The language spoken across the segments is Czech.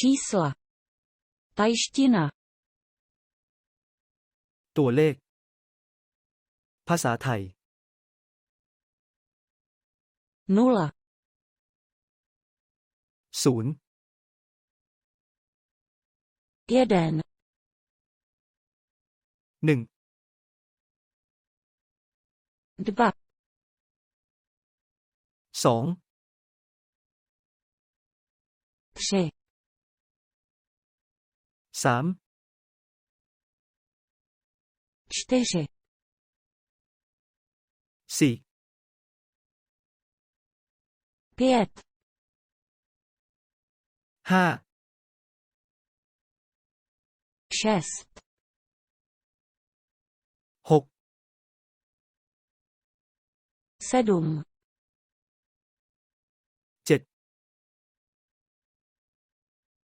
Čísla. Tajština. ตัวเลข ภาษาไทย Nula. ศูนย์ Jeden. หนึ่ง Dva. สอง Tři. Sám. Čtyři. Si. Pět. Ha. Šest. Hok. Sedm.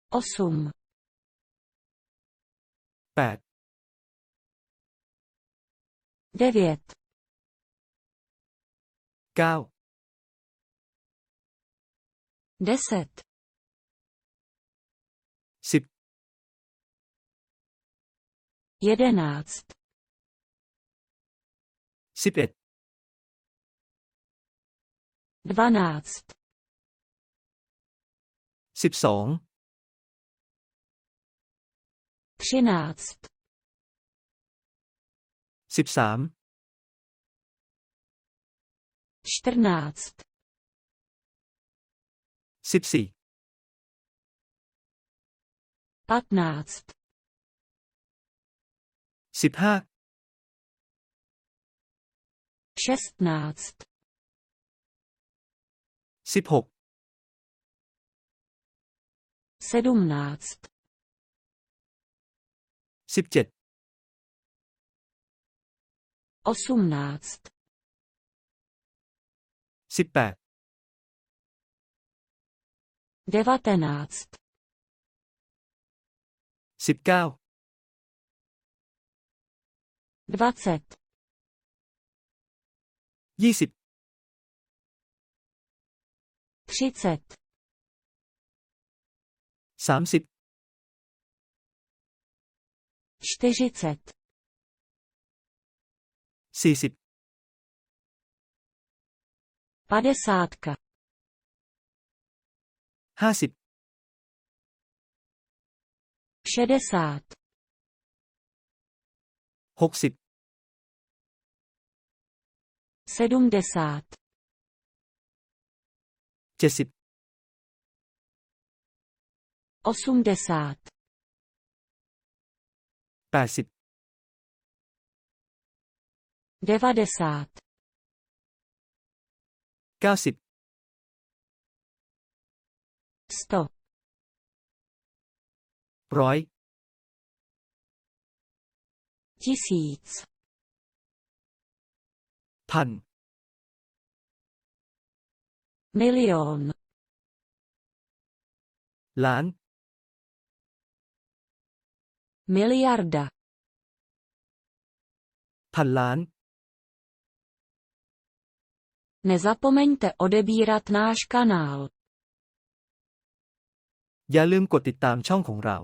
Osm. пять, девять, Cao. deset, Sip. jedenáct, Sip et. dvanáct, Sip song. třináct. Sice. Čtrnáct. Sipsí. Patnáct. Sipha. Šestnáct. Siphok. Sedmnáct. 17 18 18 19 19 20 20 30 30 40 40 Padesátka. Hásip. Šedesát. Hoksip. Sedmdesát. Česip. Osmdesát. 80 90 90 100 ร้อย tisíc พัน milion ล้าน Miliarda. พันล้าน Nezapomeňte odebírat náš kanál. อย่าลืมกดติดตามช่องของเรา